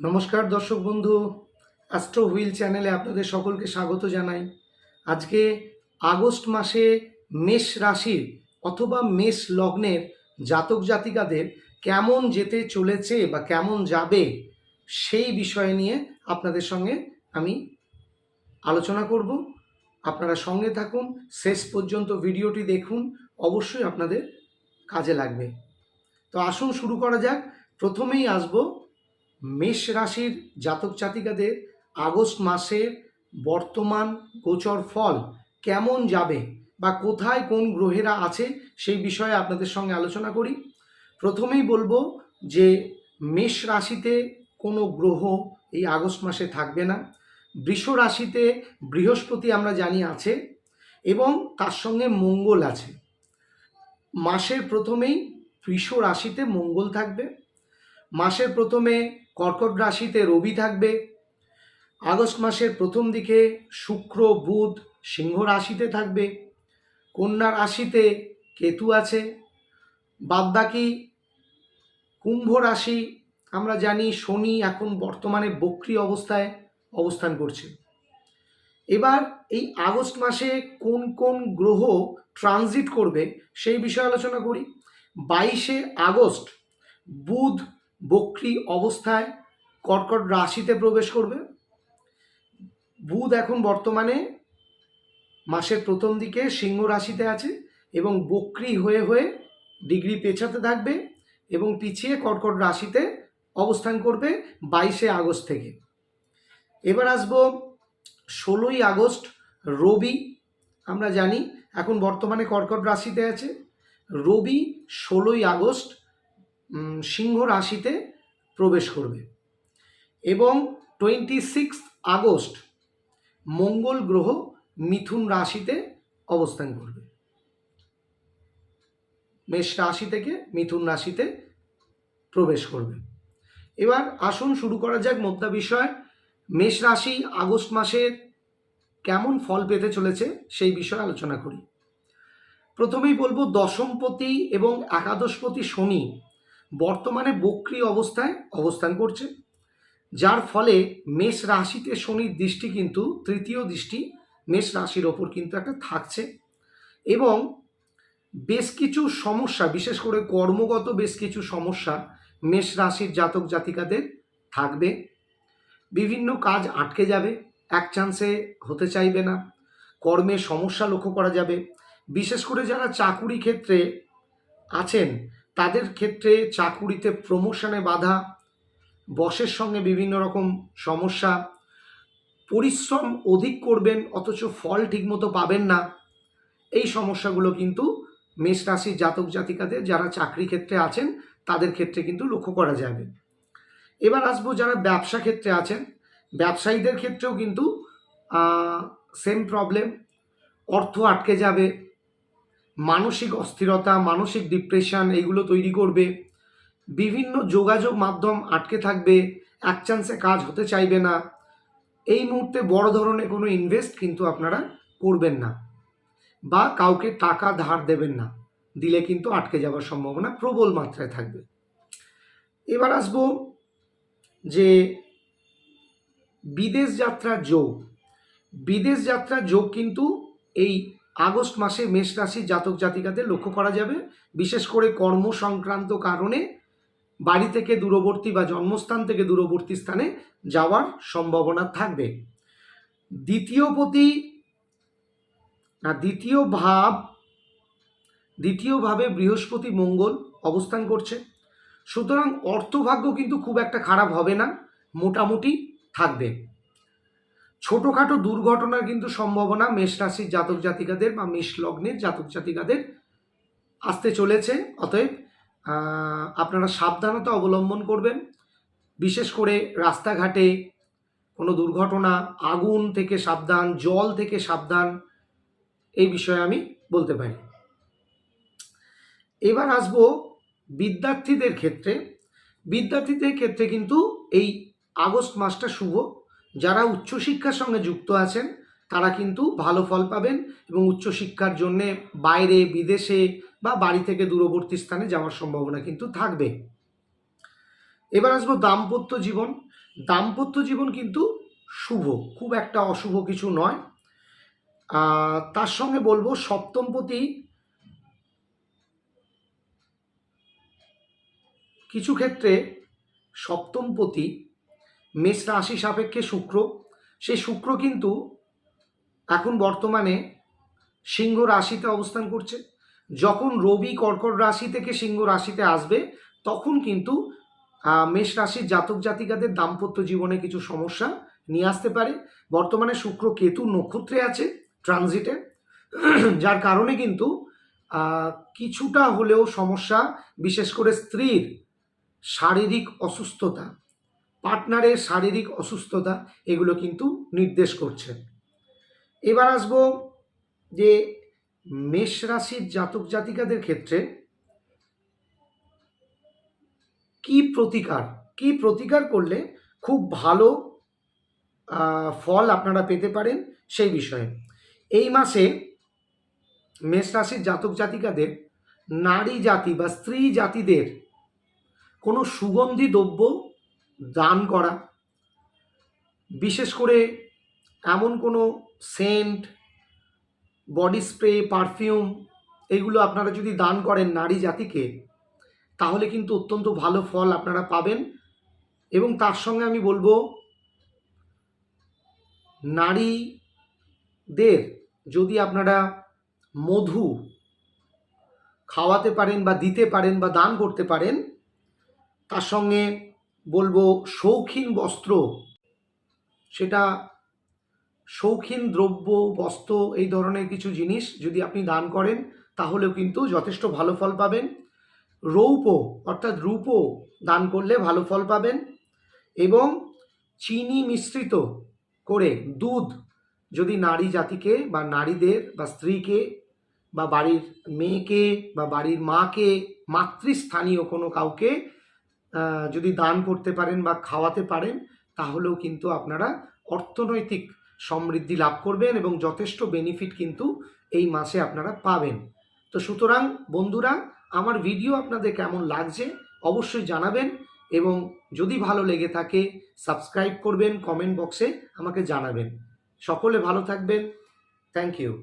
নমস্কার দর্শক বন্ধু অ্যাস্ট্রো হুইল চ্যানেলে আপনাদের সকলকে স্বাগত জানাই। আজকে আগস্ট মাসে মেষ রাশির অথবা মেষ লগ্নের জাতক জাতিকাদের কেমন যেতে চলেছে বা কেমন যাবে সেই বিষয় নিয়ে আপনাদের সঙ্গে আমি আলোচনা করব। আপনারা সঙ্গে থাকুন, শেষ পর্যন্ত ভিডিওটি দেখুন, অবশ্যই আপনাদের কাজে লাগবে। তো আসুন শুরু করা যাক। প্রথমেই আসব মেষ রাশির জাতক জাতিকাদের আগস্ট মাসের বর্তমান গোচর ফল কেমন যাবে বা কোথায় কোন গ্রহেরা আছে সেই বিষয়ে আপনাদের সঙ্গে আলোচনা করি। প্রথমেই বলব যে মেষ রাশিতে কোনো গ্রহ এই আগস্ট মাসে থাকবে না। বৃষ রাশিতে বৃহস্পতি আমরা জানি আছে এবং তার সঙ্গে মঙ্গল আছে। মাসের প্রথমেই বৃষ রাশিতে মঙ্গল থাকবে। মাসের প্রথমে কর্কট রাশিতে রবি থাকবে। আগস্ট মাসের প্রথম দিকে শুক্র, বুধ সিংহ রাশিতে থাকবে। কন্যা রাশিতে কেতু আছে। বাদবাকি কুম্ভ রাশি, আমরা জানি শনি এখন বর্তমানে বক্রি অবস্থায় অবস্থান করছে। এবার এই আগস্ট মাসে কোন কোন গ্রহ ট্রানজিট করবে সেই বিষয়ে আলোচনা করি। বাইশে আগস্ট বুধ বক্রি অবস্থায় কর্কট রাশিতে প্রবেশ করবে। বুধ এখন বর্তমানে মাসের প্রথম দিকে সিংহ রাশিতে আছে এবং বক্রি হয়ে হয়ে ডিগ্রি পেছাতে থাকবে এবং পিছিয়ে কর্কট রাশিতে অবস্থান করবে বাইশে আগস্ট থেকে। এবার আসব ষোলোই আগস্ট, রবি, আমরা জানি এখন বর্তমানে কর্কট রাশিতে আছে। রবি ষোলোই আগস্ট সিংহ রাশিতে প্রবেশ করবে। এবং টোয়েন্টি সিক্স আগস্ট মঙ্গল গ্রহ মিথুন রাশিতে অবস্থান করবে। মেষ রাশি থেকে মিথুন রাশিতে প্রবেশ করবে। এবার আসুন শুরু করা যাক মোদ্দা বিষয়। মেষ রাশি আগস্ট মাসের কেমন ফল পেতে চলেছে সেই বিষয়ে আলোচনা করি। প্রথমেই বলব দশমপতি এবং একাদশপতি শনি বর্তমানে বক্রি অবস্থায় অবস্থান করছে, যার ফলে মেষ রাশিতে শনির দৃষ্টি কিন্তু তৃতীয় দৃষ্টি, মেষ রাশির ওপর কিন্তু একটা থাকছে এবং বেশ কিছু সমস্যা, বিশেষ করে কর্মগত বেশ কিছু সমস্যা মেষ রাশির জাতক জাতিকাদের থাকবে। বিভিন্ন কাজ আটকে যাবে, এক চান্সে হতে চাইবে না কর্মের সমস্যা লক্ষ্য করা যাবে। বিশেষ করে যারা চাকুরি ক্ষেত্রে আছেন তাদের ক্ষেত্রে চাকুরিতে প্রমোশনে বাধা, বসের সঙ্গে বিভিন্ন রকম সমস্যা, পরিশ্রম অধিক করবেন অথচ ফল ঠিকমতো পাবেন না, এই সমস্যাগুলো কিন্তু মেষ রাশির জাতক জাতিকাদের যারা চাকরি ক্ষেত্রে আছেন, তাদের ক্ষেত্রে কিন্তু লক্ষ্য করা যাবে। এবার আসব যারা ব্যবসা ক্ষেত্রে আছেন, ব্যবসায়ীদের ক্ষেত্রেও কিন্তু সেম প্রবলেম অর্থ আটকে যাবে মানসিক অস্থিরতা, মানসিক ডিপ্রেশন এইগুলো তৈরি করবে। বিভিন্ন যোগাযোগ মাধ্যম আটকে থাকবে, এক চান্সে কাজ হতে চাইবে না। এই মুহূর্তে বড় ধরনের কোনো ইনভেস্ট কিন্তু আপনারা করবেন না বা কাউকে টাকা ধার দেবেন না। দিলে কিন্তু আটকে যাওয়ার সম্ভাবনা প্রবল মাত্রায় থাকবে। এবার আসব যে বিদেশ যাত্রার যোগ। বিদেশ যাত্রার যোগ কিন্তু এই আগস্ট মাসে মেষ রাশির জাতক জাতিকাদের লক্ষ্য করা যাবে। বিশেষ করে কর্ম সংক্রান্ত কারণে বাড়ি থেকে দূরবর্তী বা জন্মস্থান থেকে দূরবর্তী স্থানে যাওয়ার সম্ভাবনা থাকবে। দ্বিতীয় পতি না, দ্বিতীয় ভাব দ্বিতীয়ভাবে বৃহস্পতি মঙ্গল অবস্থান করছে। সুতরাং অর্থভাগ্য কিন্তু খুব একটা খারাপ হবে না, মোটামুটি থাকবে। ছোটোখাটো দুর্ঘটনার কিন্তু সম্ভাবনা মেষ রাশির জাতক জাতিকাদের বা মেষ লগ্নের জাতক জাতিকাদের আসতে চলেছে। অতএব আপনারা সাবধানতা অবলম্বন করবেন। বিশেষ করে রাস্তাঘাটে কোনো দুর্ঘটনা, আগুন থেকে সাবধান, জল থেকে সাবধান, এই বিষয়ে আমি বলতে পারি। এবার আসব বিদ্যার্থীদের ক্ষেত্রে। বিদ্যার্থীদের ক্ষেত্রে কিন্তু এই আগস্ট মাসটা শুভ। যারা উচ্চশিক্ষার সঙ্গে যুক্ত আছেন, তারা কিন্তু ভালো ফল পাবেন এবং উচ্চশিক্ষার জন্যে বাইরে, বিদেশে বা বাড়ি থেকে দূরবর্তী স্থানে যাওয়ার সম্ভাবনা কিন্তু থাকবে। এবার আসব দাম্পত্য জীবন। দাম্পত্য জীবন কিন্তু শুভ, খুব একটা অশুভ কিছু নয়। তার সঙ্গে বলব সপ্তমপতি কিছু ক্ষেত্রে সপ্তমপতি মেষ রাশি সাপেক্ষে শুক্র। সেই শুক্র কিন্তু এখন বর্তমানে সিংহ রাশিতে অবস্থান করছে। যখন রবি কর্কট রাশি থেকে সিংহ রাশিতে আসবে, তখন কিন্তু মেষ রাশির জাতক জাতিকাদের দাম্পত্য জীবনে কিছু সমস্যা নিয়ে আসতে পারে। বর্তমানে শুক্র কেতু নক্ষত্রে আছে ট্রানজিটে যার কারণে কিন্তু কিছুটা হলেও সমস্যা, বিশেষ করে স্ত্রীর শারীরিক অসুস্থতা। পার্টনারের শারীরিক অসুস্থতা, এগুলো কিন্তু নির্দেশ করছে এবার আসব যে মেষ রাশির জাতক জাতিকাদের ক্ষেত্রে কি প্রতিকার কি প্রতিকার করলে খুব ভালো ফল আপনারা পেতে পারেন সেই বিষয়ে। এই মাসে মেষ রাশির জাতক জাতিকাদের নারী জাতি বা স্ত্রী জাতিদের কোনো সুগন্ধি দ্রব্য দান করা। বিশেষ করে এমন কোনো সেন্ট, বডি স্প্রে, পারফিউম এগুলো আপনারা যদি দান করেন নারী জাতিকে, তাহলে কিন্তু অত্যন্ত ভালো ফল আপনারা পাবেন। এবং তার সঙ্গে আমি বলব, নারীদের যদি আপনারা মধু খাওয়াতে পারেন বা দিতে পারেন বা দান করতে পারেন, তার সঙ্গে বলব শৌখিন বস্ত্র। সেটা শৌখিন দ্রব্য, বস্ত্র, এই ধরনের কিছু জিনিস যদি আপনি দান করেন, তাহলেও কিন্তু যথেষ্ট ভালো ফল পাবেন। রৌপ অর্থাৎ রূপো দান করলে ভালো ফল পাবেন এবং চিনি মিশ্রিত করে দুধ যদি নারী জাতিকে বা নারীদের বা স্ত্রীকে বা বাড়ির মেয়েকে বা বাড়ির মাকে, মাতৃস্থানীয় কোনো কাউকে যদি দান করতে পারেন বা খাওয়াতে পারেন, তাহলেও কিন্তু আপনারা অর্থনৈতিক সমৃদ্ধি লাভ করবেন এবং যথেষ্ট বেনিফিট কিন্তু এই মাসে আপনারা পাবেন। তো সুতরাং বন্ধুরা, আমার ভিডিও আপনাদের কেমন লাগছে অবশ্যই জানাবেন এবং যদি ভালো লেগে থাকে সাবস্ক্রাইব করবেন কমেন্ট বক্সে আমাকে জানাবেন। সকলে ভালো থাকবেন। Thank you